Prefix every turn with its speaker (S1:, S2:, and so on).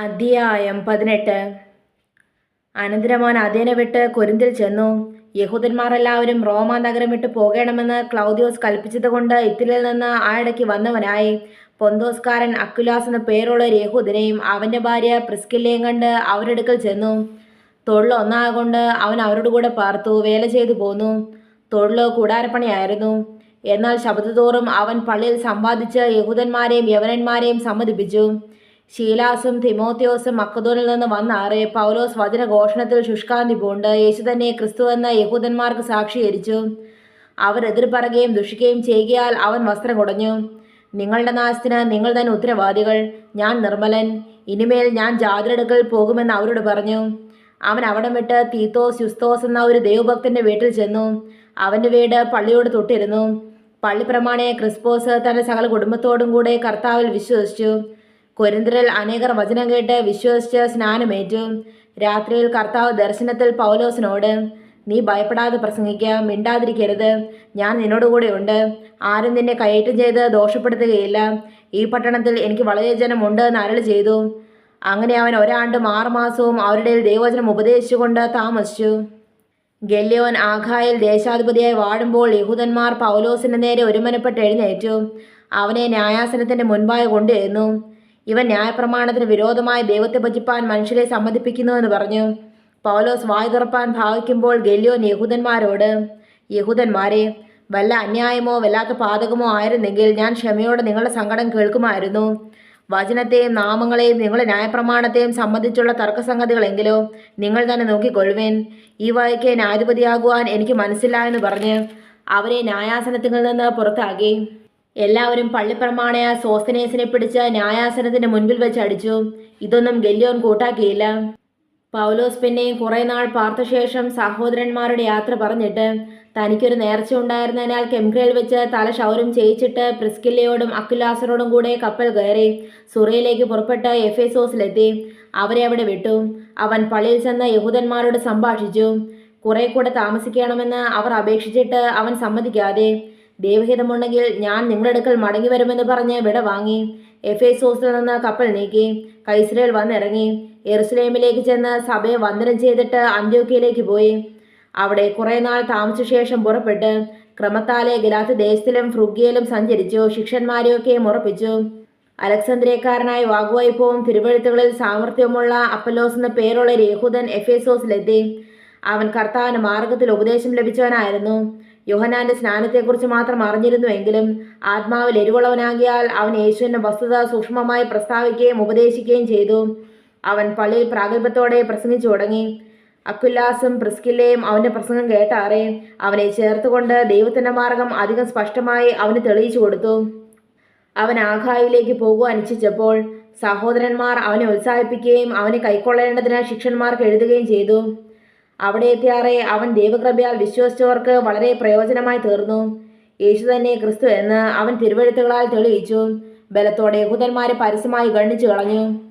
S1: അധ്യായം പതിനെട്ട്. അനന്തരമോൻ അതേനെ വിട്ട് കൊരിന്തിൽ ചെന്നു. യഹൂദന്മാരെല്ലാവരും റോമ നഗരം വിട്ട് പോകണമെന്ന് ക്ലൗദിയോസ് കൽപ്പിച്ചതുകൊണ്ട് ഇത്തിലിൽ നിന്ന് ആയിടയ്ക്ക് വന്നവനായി. പൊന്തോസ്കാരൻ അക്കുലാസ് എന്ന പേരുള്ള ഒരു യഹൂദനെയും അവന്റെ ഭാര്യ പ്രിസ്കില്ലയും കണ്ട് അവരെടുക്കൽ ചെന്നു. തൊഴിൽ ഒന്നാകൊണ്ട് അവൻ അവരോട് കൂടെ പാർത്തു വേല ചെയ്തു പോന്നു. തൊഴിൽ കൂടാരപ്പണിയായിരുന്നു. എന്നാൽ ശബ്ദത്തോറും അവൻ പള്ളിയിൽ സമ്പാദിച്ച് യഹൂദന്മാരെയും യവനന്മാരെയും സമ്മതിപ്പിച്ചു. ശീലാസും തിമോത്യോസും മക്കതോനിൽ നിന്ന് വന്നാറെ പൗലോസ് വചനഘോഷണത്തിൽ ശുഷ്കാന്തി പൂണ്ട്. യേശു തന്നെ ക്രിസ്തു എന്ന യഹൂദന്മാർക്ക് സാക്ഷീകരിച്ചു. അവർ എതിർ പറയുകയും ദുഷിക്കുകയും ചെയ്യുകയാൽ അവൻ വസ്ത്രം കുടഞ്ഞു. നിങ്ങളുടെ നാശത്തിന് നിങ്ങൾ തന്നെ ഉത്തരവാദികൾ. ഞാൻ നിർമ്മലൻ. ഇനിമേൽ ഞാൻ ജാതിരടുക്കൽ പോകുമെന്ന് അവരോട് പറഞ്ഞു. അവൻ അവിടം വിട്ട് തീത്തോസ് യുസ്തോസ് എന്ന ഒരു ദൈവഭക്തന്റെ വീട്ടിൽ ചെന്നു. അവന്റെ വീട് പള്ളിയോട് തൊട്ടിരുന്നു. പള്ളി പ്രമാണെ ക്രിസ്പോസ് തന്റെ സകല കുടുംബത്തോടും കൂടെ കർത്താവിൽ വിശ്വസിച്ചു. കൊരിന്തിരിൽ അനേകർ വചനം കേട്ട് വിശ്വസിച്ച് സ്നാനമേറ്റു രാത്രിയിൽ കർത്താവ് ദർശനത്തിൽ പൗലോസിനോട് നീ ഭയപ്പെടാതെ പ്രസംഗിക്കുക മിണ്ടാതിരിക്കരുത്. ഞാൻ നിന്നോടുകൂടെ ഉണ്ട്. ആരും നിന്നെ കയറ്റം ചെയ്ത് ദോഷപ്പെടുത്തുകയില്ല. ഈ പട്ടണത്തിൽ എനിക്ക് വളരെ ജനമുണ്ട് എന്ന് അരളി ചെയ്തു. അങ്ങനെ അവൻ ഒരാണ്ടും ആറുമാസവും അവരുടെ ദൈവവചനം ഉപദേശിച്ചുകൊണ്ട് താമസിച്ചു. ഗല്യോൻ ആഖായിൽ ദേശാധിപതിയായി വാഴുമ്പോൾ യഹൂദന്മാർ പൗലോസിന്റെ നേരെ ഒരുമനപ്പെട്ട് എഴുന്നേറ്റു. അവനെ ന്യായാസനത്തിന്റെ മുൻപായി കൊണ്ടുവന്നു ഇവൻ ന്യായപ്രമാണത്തിന് വിരോധമായി ദൈവത്തെ ഭജിപ്പാൻ മനുഷ്യരെ സമ്മതിപ്പിക്കുന്നുവെന്ന് പറഞ്ഞു. പൗലോസ് വായു തുറപ്പാൻ ഭാവിക്കുമ്പോൾ ഗല്യോൻ യഹൂദന്മാരോട് യഹൂദന്മാരെ വല്ല അന്യായമോ വല്ലാത്ത പാതകമോ ആയിരുന്നെങ്കിൽ ഞാൻ ക്ഷമയോടെ നിങ്ങളുടെ സങ്കടം കേൾക്കുമായിരുന്നു. വചനത്തെയും നാമങ്ങളെയും നിങ്ങളുടെ ന്യായപ്രമാണത്തെയും സംബന്ധിച്ചുള്ള തർക്കസംഗതികളെങ്കിലോ നിങ്ങൾ തന്നെ നോക്കിക്കൊള്ളുവേൻ. ഈ വഴിക്ക് ന്യായാധിപതിയാകുവാൻ എനിക്ക് മനസ്സില്ല എന്ന് പറഞ്ഞ് അവരെ ന്യായാസനത്തിൽ നിന്ന് പുറത്താക്കി. എല്ലാവരും പള്ളിപ്രമാണയ സോസ്തനേസിനെ പിടിച്ച് ന്യായാസനത്തിന്റെ മുൻപിൽ വെച്ച് അടിച്ചു ഇതൊന്നും ഗല്യോൻ കൂട്ടാക്കിയില്ല. പൗലോസ് പിന്നെയും കുറേ നാൾ പാർത്ത ശേഷം സഹോദരന്മാരുടെ യാത്ര പറഞ്ഞിട്ട് തനിക്കൊരു നേർച്ച ഉണ്ടായിരുന്നതിനാൽ കെംക്രയിൽ വെച്ച് തല ഷൗരും ചെയ്യിച്ചിട്ട് പ്രിസ്കില്ലയോടും അക്കുലാസനോടും കൂടെ കപ്പൽ കയറി സുറയിലേക്ക് പുറപ്പെട്ട് എഫേസോസിലെത്തി. അവരെ അവിടെ വിട്ടു. അവൻ പള്ളിയിൽ ചെന്ന് യഹൂദന്മാരോട് സംഭാഷിച്ചു. കുറെ കൂടെ താമസിക്കണമെന്ന് അവർ അപേക്ഷിച്ചിട്ട് അവൻ സമ്മതിക്കാതെ ദൈവഹിതമുണ്ടെങ്കിൽ ഞാൻ നിങ്ങളുടെ അടുക്കൽ മടങ്ങി വരുമെന്ന് പറഞ്ഞ് വിട വാങ്ങി. എഫേസോസിൽ നിന്ന് കപ്പൽ നീക്കി. കൈസ്രയിൽ വന്നിറങ്ങി. എറുസലേമിലേക്ക് ചെന്ന് സഭയെ വന്ദനം ചെയ്തിട്ട് അന്ത്യോക്കിയയിലേക്ക് പോയി. അവിടെ കുറേ നാൾ താമസിച്ച ശേഷം പുറപ്പെട്ട് ക്രമത്താലെ ഗലാത്ത് ദേശത്തിലും ഫ്രുഗിയയിലും സഞ്ചരിച്ചു. ശിക്ഷന്മാരെയൊക്കെ ഉറപ്പിച്ചു അലക്സാന്ദ്രിയക്കാരനായ വാഗ്വായ്പവും തിരുവഴുത്തുകളിൽ സാമർഥ്യമുള്ള അപ്പലോസ് എന്ന പേരുള്ള രേഹുദൻ എഫേസോസിലെത്തി. അവൻ കർത്താവിന് മാർഗത്തിൽ ഉപദേശം ലഭിച്ചവനായിരുന്നു. യോഹനാന്റെ സ്നാനത്തെക്കുറിച്ച് മാത്രം അറിഞ്ഞിരുന്നുവെങ്കിലും ആത്മാവിൽ എരിവുള്ളവനാകിയാൽ അവൻ യേശുവിന്റെ വസ്തുത സൂക്ഷ്മമായി പ്രസ്താവിക്കുകയും ഉപദേശിക്കുകയും ചെയ്തു. അവൻ പള്ളിയിൽ പ്രാഗൽഭ്യത്തോടെ പ്രസംഗിച്ചു തുടങ്ങി. അക്കുല്ലാസും പ്രിസ്കില്ലയും അവന്റെ പ്രസംഗം കേട്ടാറേ അവനെ ചേർത്തുകൊണ്ട് ദൈവത്തിന്റെ മാർഗം അധികം സ്പഷ്ടമായി അവന് തെളിയിച്ചു കൊടുത്തു. അവൻ ആഘായിലേക്ക് പോകുവാൻ ഇച്ഛിച്ചപ്പോൾ സഹോദരന്മാർ അവനെ ഉത്സാഹിപ്പിക്കുകയും അവനെ കൈക്കൊള്ളേണ്ടതിന് ശിക്ഷന്മാർക്ക് എഴുതുകയും ചെയ്തു. അവിടെ എത്തിയാറെ അവൻ ദൈവകൃപയാൽ വിശ്വസിച്ചവർക്ക് വളരെ പ്രയോജനമായി തീർന്നു. യേശു തന്നെ ക്രിസ്തു എന്ന് അവൻ തിരുവഴുത്തുകളാൽ തെളിയിച്ചു. ബലത്തോടെ യഹൂദന്മാരെ പരസ്യമായി ഗണ്ണിച്ചു കളഞ്ഞു.